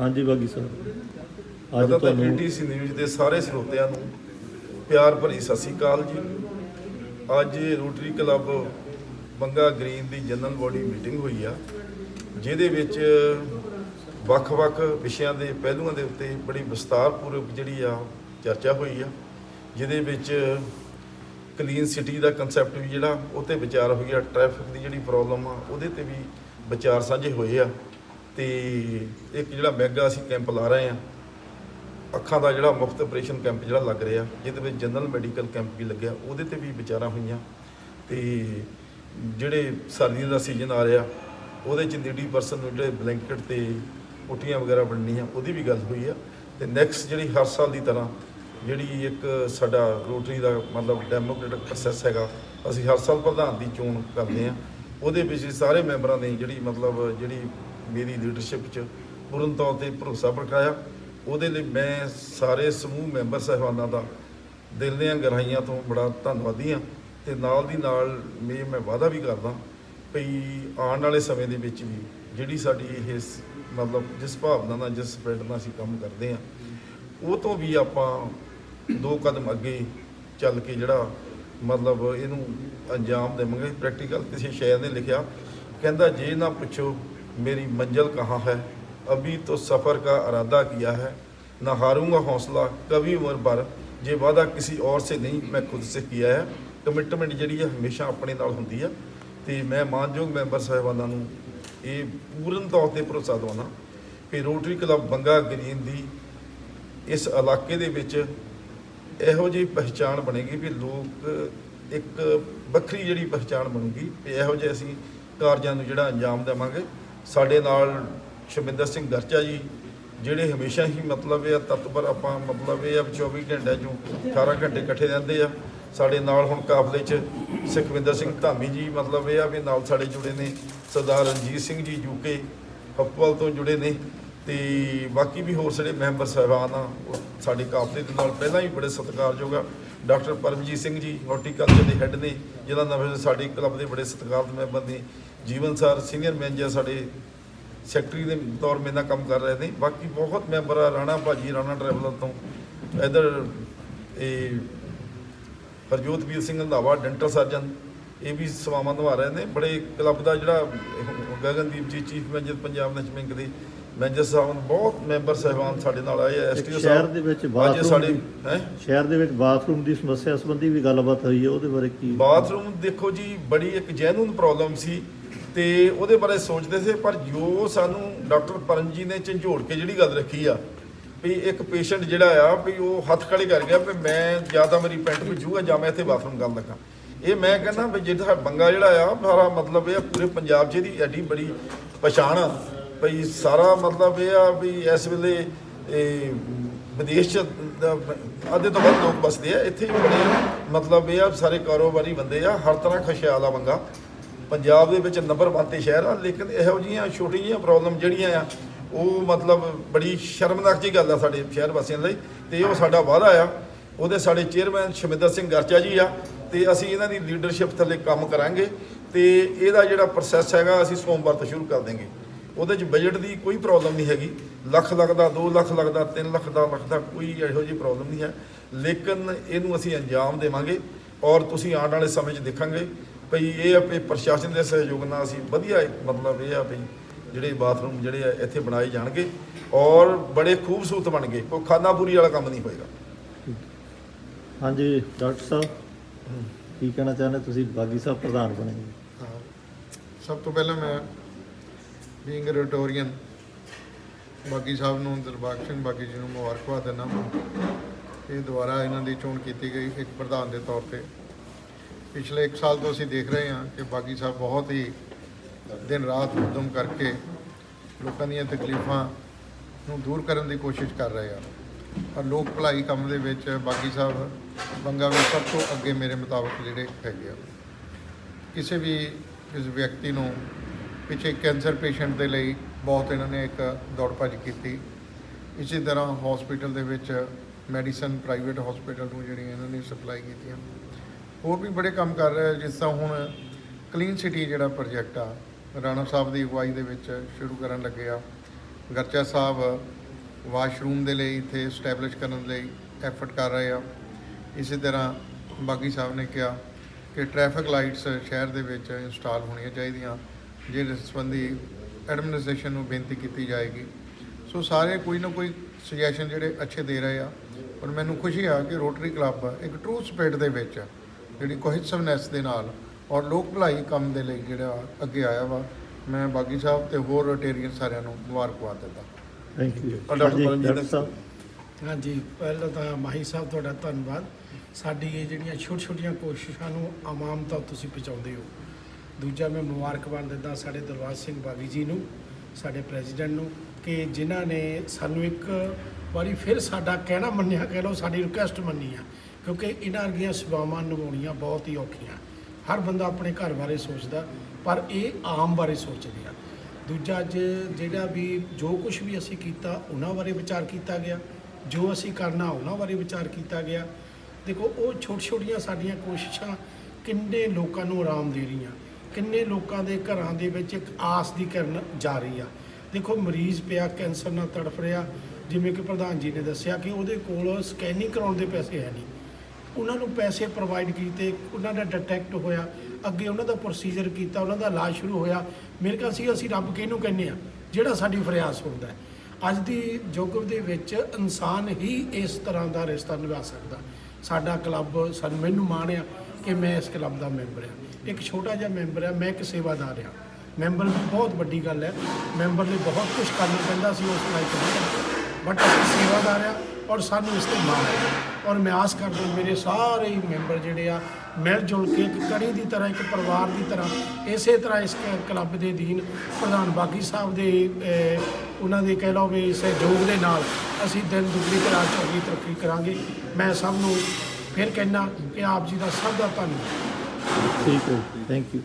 ਹਾਂਜੀ ਬਾਗੀ ਸਾਹਿਬ ਅੱਜ ਤੁਹਾਨੂੰ ਪੀਟੀਸੀ ਨਿਊਜ਼ ਦੇ ਸਾਰੇ ਸਰੋਤਿਆਂ ਨੂੰ ਪਿਆਰ ਭਰੀ ਸਤਿ ਸ੍ਰੀ ਅਕਾਲ ਜੀ। ਅੱਜ ਰੋਟਰੀ ਕਲੱਬ ਬੰਗਾ ਗ੍ਰੀਨ ਦੀ ਜਨਰਲ ਬੋਡੀ ਮੀਟਿੰਗ ਹੋਈ ਆ ਜਿਹਦੇ ਵਿੱਚ ਵੱਖ-ਵੱਖ ਵਿਸ਼ਿਆਂ ਦੇ ਪਹਿਲੂਆਂ ਦੇ ਉੱਤੇ ਬੜੀ ਵਿਸਤਾਰਪੂਰਵਕ ਜਿਹੜੀ ਆ ਚਰਚਾ ਹੋਈ ਆ ਜਿਹਦੇ ਵਿੱਚ ਕਲੀਨ ਸਿਟੀ ਦਾ ਕਨਸੈਪਟ ਵੀ ਜਿਹੜਾ ਉਹ ਤੇ ਵਿਚਾਰ ਹੋਈ ਆ ਟ੍ਰੈਫਿਕ ਦੀ ਜਿਹੜੀ ਪ੍ਰੋਬਲਮ ਆ ਉਹਦੇ ਤੇ ਵੀ ਵਿਚਾਰ ਸਾਂਝੇ ਹੋਏ ਆ। ਤੇ ਇੱਕ ਜਿਹੜਾ ਮੈਗਾ ਅਸੀਂ ਕੈਂਪ ਲਾ ਰਹੇ ਆ ਅੱਖਾਂ ਦਾ ਜਿਹੜਾ ਮੁਫਤ ਆਪਰੇਸ਼ਨ ਕੈਂਪ ਜਿਹੜਾ ਲੱਗ ਰਿਹਾ, ਜਿਹਦੇ ਵਿੱਚ ਜਨਰਲ ਮੈਡੀਕਲ ਕੈਂਪ ਵੀ ਲੱਗਿਆ, ਉਹਦੇ ਤੇ ਵੀ ਵਿਚਾਰਾਂ ਹੋਈਆਂ। ਤੇ ਜਿਹੜੇ ਸਰਦੀਆਂ ਦਾ ਸੀਜ਼ਨ ਆ ਰਿਹਾ, ਉਹਦੇ ਚ ਨੀਡੀ ਪਰਸਨ ਨੂੰ ਜਿਹੜੇ ਬਲੈਂਕਟ ਤੇ ਕੋਟੀਆਂ ਵਗੈਰਾ ਬਣਨੀਆਂ ਉਹਦੀ ਵੀ ਗੱਲ ਹੋਈ ਆ। ਤੇ ਨੈਕਸਟ ਜਿਹੜੀ ਹਰ ਸਾਲ ਦੀ ਤਰ੍ਹਾਂ ਜਿਹੜੀ ਇੱਕ ਸਾਡਾ ਰੋਟਰੀ ਦਾ ਮਤਲਬ ਡੈਮੋਕ੍ਰੈਟਿਕ ਪ੍ਰੋਸੈਸ ਹੈਗਾ, ਅਸੀਂ ਹਰ ਸਾਲ ਪ੍ਰਧਾਨ ਦੀ ਚੋਣ ਕਰਦੇ ਆ ਉਹਦੇ ਵਿੱਚ ਸਾਰੇ ਮੈਂਬਰਾਂ ਨੇ ਜਿਹੜੀ ਮਤਲਬ ਜਿਹੜੀ ਮੇਰੀ ਲੀਡਰਸ਼ਿਪ 'ਚ ਪੂਰਨ ਤੌਰ ਤੇ ਭਰੋਸਾ ਪ੍ਰਗਟਾਇਆ। ਉਹਦੇ ਲਈ ਮੈਂ ਸਾਰੇ ਸਮੂਹ ਮੈਂਬਰ ਸਹਿਬਾਨਾਂ ਦਾ ਦਿਲ ਦੀਆਂ ਗਹਿਰਾਈਆਂ ਤੋਂ ਬੜਾ ਧੰਨਵਾਦੀ ਹਾਂ ਤੇ ਨਾਲ ਦੀ ਨਾਲ ਮੈਂ ਮੈਂ ਵਾਅਦਾ ਵੀ ਕਰਦਾ ਵੀ ਆਉਣ ਵਾਲੇ ਸਮੇਂ ਦੇ ਵਿੱਚ ਵੀ ਜਿਹੜੀ ਸਾਡੀ ਇਹ ਮਤਲਬ ਜਿਸ ਭਾਵਨਾ ਨਾਲ, ਜਿਸ ਸਪਿਰਿਟ ਨਾਲ ਅਸੀਂ ਕੰਮ ਕਰਦੇ ਹਾਂ, ਉਹ ਤੋਂ ਵੀ ਆਪਾਂ ਦੋ ਕਦਮ ਅੱਗੇ ਚੱਲ ਕੇ ਜਿਹੜਾ ਮਤਲਬ ਇਹਨੂੰ ਅੰਜਾਮ ਦੇਵਾਂਗੇ। ਪ੍ਰੈਕਟੀਕਲ ਕਿਸੇ ਸ਼ਾਇਰ ਨੇ ਲਿਖਿਆ, ਕਹਿੰਦਾ ਜੇ ਨਾ ਪੁੱਛੋ ਮੇਰੀ ਮੰਜ਼ਿਲ ਕਹਾਂ ਹੈ अभी तो सफ़र का इरादा किया है ना हारूंगा हौसला कभी उम्र भर ਜੇ ਵਾਦਾ ਕਿਸੇ ਔਰ ਸੇ ਨਹੀਂ ਮੈਂ ਖੁਦ ਸੇ ਕੀਤਾ ਹੈ ਕਮਿਟਮੈਂਟ ਜਿਹੜੀ ਹੈ ਹਮੇਸ਼ਾ ਆਪਣੇ ਨਾਲ ਹੁੰਦੀ ਆ ਤੇ ਮੈਂ ਮਾਨਯੋਗ ਮੈਂਬਰ ਸਾਹਿਬਾਨਾਂ ਨੂੰ ਇਹ ਪੂਰਨ ਤੌਰ ਤੇ ਭਰੋਸਾ ਦਵਾਉਣਾ ਕਿ ਰੋਟਰੀ ਕਲੱਬ ਬੰਗਾ ਗ੍ਰੀਨ ਦੀ ਇਸ ਇਲਾਕੇ ਦੇ ਵਿੱਚ ਇਹੋ ਜਿਹੀ ਪਹਿਚਾਣ ਬਣੇਗੀ ਵੀ ਲੋਕ ਇੱਕ ਵੱਖਰੀ ਜਿਹੜੀ ਪਹਿਚਾਣ ਬਣੂਗੀ ਵੀ ਇਹੋ ਜਿਹੇ ਅਸੀਂ ਕਾਰਜਾਂ ਨੂੰ ਜਿਹੜਾ ਅੰਜਾਮ ਦੇਵਾਂਗੇ ਸਾਡੇ ਨਾਲ ਸ਼ਮਿੰਦਰ ਸਿੰਘ ਗਰਚਾ ਜੀ, ਜਿਹੜੇ ਹਮੇਸ਼ਾ ਹੀ ਮਤਲਬ ਇਹ ਆ ਤਤਪਰ ਆਪਾਂ ਮਤਲਬ ਇਹ ਆ ਵੀ 24 ਘੰਟੇ ਚੋਂ 18 ਘੰਟੇ ਇਕੱਠੇ ਰਹਿੰਦੇ ਆ। ਸਾਡੇ ਨਾਲ ਹੁਣ ਕਾਫਲੇ 'ਚ ਸੁਖਵਿੰਦਰ ਸਿੰਘ ਧਾਮੀ ਜੀ, ਮਤਲਬ ਇਹ ਆ ਵੀ ਨਾਲ ਸਾਡੇ ਜੁੜੇ ਨੇ ਸਰਦਾਰ ਰਣਜੀਤ ਸਿੰਘ ਜੀ ਯੂਕੇ ਹਫਪਲ ਤੋਂ ਜੁੜੇ ਨੇ ਤੇ ਬਾਕੀ ਵੀ ਹੋਰ ਸਾਡੇ ਮੈਂਬਰ ਸਾਹਿਬਾਨ ਆ, ਉਹ ਸਾਡੇ ਕਾਫਲੇ ਦੇ ਨਾਲ ਪਹਿਲਾਂ ਹੀ ਬੜੇ ਸਤਿਕਾਰਯੋਗ ਆ। ਡਾਕਟਰ ਪਰਮਜੀਤ ਸਿੰਘ ਜੀ, ਹਾਰਟੀਕਲਚਰ ਦੇ ਹੈੱਡ ਨੇ ਜਿਹਨਾਂ ਨਾਲ ਸਾਡੇ ਕਲੱਬ ਦੇ ਬੜੇ ਸਤਿਕਾਰਤ ਮੈਂਬਰ ਨੇ। ਜੀਵਨ ਸਰ ਸੀਨੀਅਰ ਮੈਨੇਜਰ ਸਾਡੇ ਸੈਕਟਰੀ ਦੇ ਤੌਰ ਮੇਰੇ ਨਾਲ ਕੰਮ ਕਰ ਰਹੇ ਨੇ। ਬਾਕੀ ਬਹੁਤ ਮੈਂਬਰ ਆ ਰਾਣਾ ਭਾਜੀ ਰਾਣਾ ਟਰੈਵਲਰ ਤੋਂ। ਇਧਰ ਇਹ ਹਰਜੋਤ ਵੀਰ ਸਿੰਘ ਰੰਧਾਵਾ ਡੈਂਟਲ ਸਰਜਨ ਇਹ ਵੀ ਸੇਵਾਵਾਂ ਨਿਭਾ ਰਹੇ ਨੇ। ਬੜੇ ਕਲੱਬ ਦਾ ਜਿਹੜਾ Gagandeep ji chief manager Punjab National Bank ਦੇ ਮੈਨੇਜਰ ਸਾਹਿਬ ਬਹੁਤ ਮੈਂਬਰ ਸਹਿਬਾਨ ਸਾਡੇ ਨਾਲ ਆਏ ਆ। ਐਸਟੀਓ ਸਾਹਿਬ ਸ਼ਹਿਰ ਦੇ ਵਿੱਚ ਅੱਜ ਬਾਥਰੂਮ ਸਾਡੇ ਦੀ- ਹੈ? ਸ਼ਹਿਰ ਦੇ ਵਿੱਚ ਬਾਥਰੂਮ ਦੀ ਸਮੱਸਿਆ ਸੰਬੰਧੀ ਵੀ ਗੱਲਬਾਤ ਹੋਈ ਹੈ ਉਹਦੇ ਬਾਰੇ ਕੀ ਬਾਥਰੂਮ ਦੇਖੋ ਜੀ ਬੜੀ ਇੱਕ ਜੈਨੂਨ ਪ੍ਰੋਬਲਮ ਸੀ। ਤੇ ਉਹਦੇ ਬਾਰੇ ਸੋਚਦੇ ਸੀ, ਪਰ ਜੋ ਸਾਨੂੰ ਡਾਕਟਰ ਪਰਨ ਜੀ ਨੇ ਝੰਜੋੜ ਕੇ ਜਿਹੜੀ ਗੱਲ ਰੱਖੀ ਆ, ਵੀ ਇੱਕ ਪੇਸ਼ੈਂਟ ਜਿਹੜਾ ਆ, ਵੀ ਉਹ ਹੱਥ ਖੜੇ ਕਰ ਗਿਆ, ਵੀ ਮੈਂ ਜਾਂ ਤਾਂ ਮੇਰੀ ਪੈਂਟ ਭਿੱਜੂਗਾ ਜਾਂ ਮੈਂ ਇੱਥੇ ਬਾਥਰੂਮ ਕਰਨ ਲੱਗਾ ਇਹ ਮੈਂ ਕਹਿੰਦਾ ਵੀ ਜਿਹੜਾ ਬੰਗਾ ਜਿਹੜਾ ਆ, ਸਾਰਾ ਮਤਲਬ ਇਹ ਆ, ਪੂਰੇ ਪੰਜਾਬ 'ਚ ਇਹਦੀ ਐਡੀ ਬੜੀ ਪਛਾਣ ਆ। ਭਈ ਸਾਰਾ ਮਤਲਬ ਇਹ ਆ ਵੀ ਇਸ ਵੇਲੇ ਇਹ ਵਿਦੇਸ਼ ਚ, ਅੱਧੇ ਤੋਂ ਵੱਧ ਲੋਕ ਬਸਦੇ ਆ, ਇੱਥੇ ਵੀ ਬੜੇ ਮਤਲਬ ਇਹ ਆ, ਸਾਰੇ ਕਾਰੋਬਾਰੀ ਬੰਦੇ ਆ, ਹਰ ਤਰ੍ਹਾਂ ਖੁਸ਼ਹਾਲ ਆ ਬੰਗਾ ਪੰਜਾਬ ਦੇ ਵਿੱਚ ਨੰਬਰ 1 ਤੇ ਸ਼ਹਿਰ ਆ, ਲੇਕਿਨ ਇਹੋ ਜਿਹੀਆਂ ਛੋਟੀਆਂ ਜਿਹੀਆਂ ਪ੍ਰੋਬਲਮ ਜਿਹੜੀਆਂ ਆ, ਉਹ ਮਤਲਬ ਬੜੀ ਸ਼ਰਮਨਾਕ ਜੀ ਗੱਲ ਆ ਸਾਡੇ ਸ਼ਹਿਰ ਵਾਸੀਆਂ ਲਈ, ਤੇ ਉਹ ਸਾਡਾ ਵਾਅਦਾ ਆ। ਉਹਦੇ ਸਾਡੇ ਚੇਅਰਮੈਨ ਸ਼ਮਿੰਦਰ ਸਿੰਘ ਗਰਚਾ ਜੀ ਆ, ਤੇ ਅਸੀਂ ਇਹਨਾਂ ਦੀ ਲੀਡਰਸ਼ਿਪ ਥੱਲੇ ਕੰਮ ਕਰਾਂਗੇ, ਤੇ ਇਹਦਾ ਜਿਹੜਾ ਪ੍ਰੋਸੈਸ ਹੈਗਾ, ਅਸੀਂ ਸੋਮਵਾਰ ਤੋਂ ਸ਼ੁਰੂ ਕਰ ਦੇਵਾਂਗੇ ਉਹਦੇ 'ਚ ਬਜਟ ਦੀ ਕੋਈ ਪ੍ਰੋਬਲਮ ਨਹੀਂ ਹੈਗੀ। ਲੱਖ ਲੱਗਦਾ 2 ਲੱਖ ਲੱਗਦਾ 3 ਲੱਖ ਦਾ ਲੱਖ ਦਾ ਕੋਈ ਇਹੋ ਜਿਹੀ ਪ੍ਰੋਬਲਮ ਨਹੀਂ ਹੈ। ਲੇਕਿਨ ਇਹਨੂੰ ਅਸੀਂ ਅੰਜਾਮ ਦੇਵਾਂਗੇ ਔਰ ਤੁਸੀਂ ਆਉਣ ਵਾਲੇ ਸਮੇਂ 'ਚ ਦੇਖਾਂਗੇ। ਭਈ ਇਹ ਆ ਵੀ ਪ੍ਰਸ਼ਾਸਨ ਦੇ ਸਹਿਯੋਗ ਨਾਲ ਅਸੀਂ ਵਧੀਆ ਇੱਕ ਮਤਲਬ ਇਹ ਆ ਵੀ ਜਿਹੜੇ ਬਾਥਰੂਮ ਜਿਹੜੇ ਆ ਇੱਥੇ ਬਣਾਏ ਜਾਣਗੇ ਔਰ ਬੜੇ ਖੂਬਸੂਰਤ ਬਣ ਗਏ। ਕੋਈ ਖਾਨਾਪੂਰੀ ਵਾਲਾ ਕੰਮ ਨਹੀਂ ਹੋਏਗਾ। ਹਾਂਜੀ ਡਾਕਟਰ ਸਾਹਿਬ। ਕੀ ਕਹਿਣਾ ਚਾਹੁੰਦੇ? ਤੁਸੀਂ ਬਾਗੀ ਸਾਹਿਬ ਪ੍ਰਧਾਨ ਬਣੇ ਜੀ। ਹਾਂ। ਸਭ ਤੋਂ ਪਹਿਲਾਂ ਮੈਂ ਬੀਇੰਗ ਰੋਟੋਰੀਅਨ ਬਾਗੀ ਸਾਹਿਬ ਨੂੰ ਦਿਲਬਾਗ ਸਿੰਘ ਬਾਗੀ ਜੀ ਨੂੰ ਮੁਬਾਰਕਬਾਦ ਦਿੰਦਾ ਇਹ ਦੁਬਾਰਾ ਇਹਨਾਂ ਦੀ ਚੋਣ ਕੀਤੀ ਗਈ ਇੱਕ ਪ੍ਰਧਾਨ ਦੇ ਤੌਰ ਤੇ। ਪਿਛਲੇ 1 ਸਾਲ ਤੋਂ ਅਸੀਂ ਦੇਖ ਰਹੇ ਹਾਂ ਕਿ ਬਾਗੀ ਸਾਹਿਬ ਬਹੁਤ ਹੀ ਦਿਨ ਰਾਤ ਉਦਮ ਕਰਕੇ ਲੋਕਾਂ ਦੀਆਂ ਤਕਲੀਫਾਂ ਨੂੰ ਦੂਰ ਕਰਨ ਦੀ ਕੋਸ਼ਿਸ਼ ਕਰ ਰਹੇ ਆ। ਪਰ ਲੋਕ ਭਲਾਈ ਕੰਮ ਦੇ ਵਿੱਚ ਬਾਗੀ ਸਾਹਿਬ ਬੰਗਾ ਵਿੱਚ ਸਭ ਤੋਂ ਅੱਗੇ ਮੇਰੇ ਮੁਤਾਬਕ ਜਿਹੜੇ ਹੈਗੇ ਆ। ਕਿਸੇ ਵੀ ਇਸ ਵਿਅਕਤੀ ਨੂੰ ਪਿੱਛੇ ਕੈਂਸਰ ਪੇਸ਼ੈਂਟ ਦੇ ਲਈ ਬਹੁਤ ਇਹਨਾਂ ਨੇ ਇੱਕ ਦੌੜ ਭੱਜ ਕੀਤੀ। ਇਸੇ ਤਰ੍ਹਾਂ ਹਸਪੀਟਲ ਦੇ ਵਿੱਚ ਮੈਡੀਸਨ ਪ੍ਰਾਈਵੇਟ ਹਸਪੀਟਲ ਨੂੰ ਜਿਹੜੀਆਂ ਇਹਨਾਂ ਨੇ ਸਪਲਾਈ ਕੀਤੀਆਂ। ਹੋਰ ਵੀ ਬੜੇ ਕੰਮ ਕਰ ਰਿਹਾ ਜਿਸ ਤਰ੍ਹਾਂ ਹੁਣ ਕਲੀਨ ਸਿਟੀ ਜਿਹੜਾ ਪ੍ਰੋਜੈਕਟ ਆ, ਰਾਣਾ ਸਾਹਿਬ ਦੀ ਅਗਵਾਈ ਦੇ ਵਿੱਚ ਸ਼ੁਰੂ ਕਰਨ ਲੱਗੇ ਆ। ਗਰਚਾ ਸਾਹਿਬ ਵਾਸ਼ਰੂਮ ਦੇ ਲਈ ਇੱਥੇ ਸਟੈਬਲਿਸ਼ ਕਰਨ ਲਈ ਐਫਰਟ ਕਰ ਰਹੇ ਆ। ਇਸੇ ਤਰ੍ਹਾਂ ਬਾਗੀ ਸਾਹਿਬ ਨੇ ਕਿਹਾ ਕਿ ਟ੍ਰੈਫਿਕ ਲਾਈਟਸ ਸ਼ਹਿਰ ਦੇ ਵਿੱਚ ਇੰਸਟਾਲ ਹੋਣੀਆਂ ਚਾਹੀਦੀਆਂ, ਜਿਹਦੇ ਸੰਬੰਧੀ ਐਡਮਿਨਿਸਟ੍ਰੇਸ਼ਨ ਨੂੰ ਬੇਨਤੀ ਕੀਤੀ ਜਾਏਗੀ। ਸੋ ਸਾਰੇ ਕੋਈ ਨਾ ਕੋਈ ਸੁਜੈਸ਼ਨ ਜਿਹੜੇ ਅੱਛੇ ਦੇ ਰਹੇ ਆ, ਪਰ ਮੈਨੂੰ ਖੁਸ਼ੀ ਆ ਕਿ ਰੋਟਰੀ ਕਲੱਬ ਇੱਕ ਟਰੂ ਸਪਿਰਿਟ ਦੇ ਵਿੱਚ ਜਿਹੜੀ ਕੋਹਿਸਿਵਨੈਸ ਦੇ ਨਾਲ ਔਰ ਲੋਕ ਭਲਾਈ ਕੰਮ ਦੇ ਲਈ ਜਿਹੜਾ ਅੱਗੇ ਆਇਆ ਵਾ ਮੈਂ ਬਾਗੀ ਸਾਹਿਬ ਤੇ ਹੋਰ ਰੋਟੇਰੀਅਨ ਸਾਰਿਆਂ ਨੂੰ ਮੁਬਾਰਕਬਾਦ ਦਿੰਦਾ। ਥੈਂਕ ਯੂ ਡਾਕਟਰ ਪਰਮਜੀਤ ਸਾਹਿਬ। ਹਾਂਜੀ ਪਹਿਲਾਂ ਤਾਂ ਮਾਹੀ ਸਾਹਿਬ ਤੁਹਾਡਾ ਧੰਨਵਾਦ। ਸਾਡੀ ਇਹ ਜਿਹੜੀਆਂ ਛੋਟ ਛੋਟੀਆਂ ਕੋਸ਼ਿਸ਼ਾਂ ਨੂੰ ਆਵਾਮ ਤੱਕ ਤੁਸੀਂ ਪਹੁੰਚਾਉਂਦੇ ਹੋ। ਦੂਜਾ ਮੈਂ ਮੁਬਾਰਕਬਾਦ ਦਿੰਦਾ ਸਾਡੇ ਦਰਬਾਰ ਸਿੰਘ ਬਾਗੀ ਜੀ ਨੂੰ ਸਾਡੇ ਪ੍ਰੈਜ਼ੀਡੈਂਟ ਨੂੰ ਕਿ ਜਿਨ੍ਹਾਂ ਨੇ ਸਾਨੂੰ ਇੱਕ ਵਾਰੀ ਫਿਰ ਸਾਡਾ ਕਹਿਣਾ ਮੰਨਿਆ, ਕਹਿ ਲਓ ਸਾਡੀ ਰਿਕੁਐਸਟ ਮੰਨੀ ਆ, ਕਿਉਂਕਿ ਇਹਨਾਂ ਵਰਗੀਆਂ ਸੇਵਾਵਾਂ ਨਿਭਾਉਣੀਆਂ ਬਹੁਤ ਹੀ ਔਖੀਆਂ। ਹਰ ਬੰਦਾ ਆਪਣੇ ਘਰ ਬਾਰੇ ਸੋਚਦਾ, ਪਰ ਇਹ ਆਮ ਬਾਰੇ ਸੋਚਦੇ ਆ। ਦੂਜਾ ਅੱਜ ਜਿਹੜਾ ਵੀ ਜੋ ਕੁਝ ਵੀ ਅਸੀਂ ਕੀਤਾ, ਉਹਨਾਂ ਬਾਰੇ ਵਿਚਾਰ ਕੀਤਾ ਗਿਆ। ਜੋ ਅਸੀਂ ਕਰਨਾ, ਉਹਨਾਂ ਬਾਰੇ ਵਿਚਾਰ ਕੀਤਾ ਗਿਆ। ਦੇਖੋ, ਉਹ ਛੋਟ ਛੋਟੀਆਂ ਸਾਡੀਆਂ ਕੋਸ਼ਿਸ਼ਾਂ ਕਿੰਨੇ ਲੋਕਾਂ ਨੂੰ ਆਰਾਮ ਦੇ ਰਹੀਆਂ, ਕਿੰਨੇ ਲੋਕਾਂ ਦੇ ਘਰਾਂ ਦੇ ਵਿੱਚ ਇੱਕ ਆਸ ਦੀ ਕਰਨ ਜਾ ਰਹੀ ਆ। ਦੇਖੋ, ਮਰੀਜ਼ ਪਿਆ, ਕੈਂਸਰ ਨਾਲ ਤੜਫ ਰਿਹਾ ਜਿਵੇਂ ਕਿ ਪ੍ਰਧਾਨ ਜੀ ਨੇ ਦੱਸਿਆ ਕਿ ਉਹਦੇ ਕੋਲ ਸਕੈਨਿੰਗ ਕਰਾਉਣ ਦੇ ਪੈਸੇ ਹੈ ਨਹੀਂ। ਉਹਨਾਂ ਨੂੰ ਪੈਸੇ ਪ੍ਰੋਵਾਈਡ ਕੀਤੇ, ਉਹਨਾਂ ਦਾ ਡਿਟੈਕਟ ਹੋਇਆ, ਅੱਗੇ ਉਹਨਾਂ ਦਾ ਪ੍ਰੋਸੀਜਰ ਕੀਤਾ, ਉਹਨਾਂ ਦਾ ਇਲਾਜ ਸ਼ੁਰੂ ਹੋਇਆ। ਮੇਰੇ ਖਿਆਲ ਸੀ ਅਸੀਂ ਰੱਬ ਕਿਹਨੂੰ ਕਹਿੰਦੇ ਆ ਜਿਹੜਾ ਸਾਡੀ ਫਰਿਆਦ ਸੁਣਦਾ ਹੈ। ਅੱਜ ਦੀ ਯੁੱਗ ਦੇ ਵਿੱਚ ਇਨਸਾਨ ਹੀ ਇਸ ਤਰ੍ਹਾਂ ਦਾ ਰਿਸ਼ਤਾ ਨਿਭਾ ਸਕਦਾ। ਸਾਡਾ ਕਲੱਬ ਸਾਨੂੰ ਮੈਨੂੰ ਮਾਣ ਆ ਕਿ ਮੈਂ ਇਸ ਕਲੱਬ ਦਾ ਮੈਂਬਰ ਆ ਇੱਕ ਛੋਟਾ ਜਿਹਾ ਮੈਂਬਰ ਆ ਮੈਂ ਇੱਕ ਸੇਵਾਦਾਰ ਆ ਮੈਂਬਰ ਦੀ ਬਹੁਤ ਵੱਡੀ ਗੱਲ ਹੈ। ਮੈਂਬਰ ਲਈ ਬਹੁਤ ਕੁਝ ਕਰਨਾ ਪੈਂਦਾ ਸੀ ਉਸ ਲਾਈਕ ਨਹੀਂ ਬਟ ਅਸੀਂ ਸੇਵਾਦਾਰ ਆ ਔਰ ਸਾਨੂੰ ਇਸ ਤੇ ਮਾਣ ਹੈ। ਔਰ ਮੈਂ ਆਸ ਕਰਦਾ ਮੇਰੇ ਸਾਰੇ ਹੀ ਮੈਂਬਰ ਜਿਹੜੇ ਆ, ਮਿਲ ਜੁਲ ਕੇ ਇੱਕ ਕੜੀ ਦੀ ਤਰ੍ਹਾਂ, ਇੱਕ ਪਰਿਵਾਰ ਦੀ ਤਰ੍ਹਾਂ, ਇਸੇ ਤਰ੍ਹਾਂ ਇਸ ਕਲੱਬ ਦੇ ਦੀਨ ਪ੍ਰਧਾਨ ਬਾਗੀ ਸਾਹਿਬ ਦੇ ਉਹਨਾਂ ਦੇ ਕਹਿ ਲਓ ਵੀ ਸਹਿਯੋਗ ਦੇ ਨਾਲ ਅਸੀਂ ਦਿਨ ਦੁਗਣੀ ਤੇ ਰਾਤ ਚੌਗੀ ਤਰੱਕੀ ਕਰਾਂਗੇ। ਮੈਂ ਸਭ ਨੂੰ ਫਿਰ ਕਹਿਣਾ ਕਿ ਆਪ ਜੀ ਦਾ ਸਭ ਦਾ ਧੰਨਵਾਦ। ਠੀਕ ਹੈ ਥੈਂਕ ਯੂ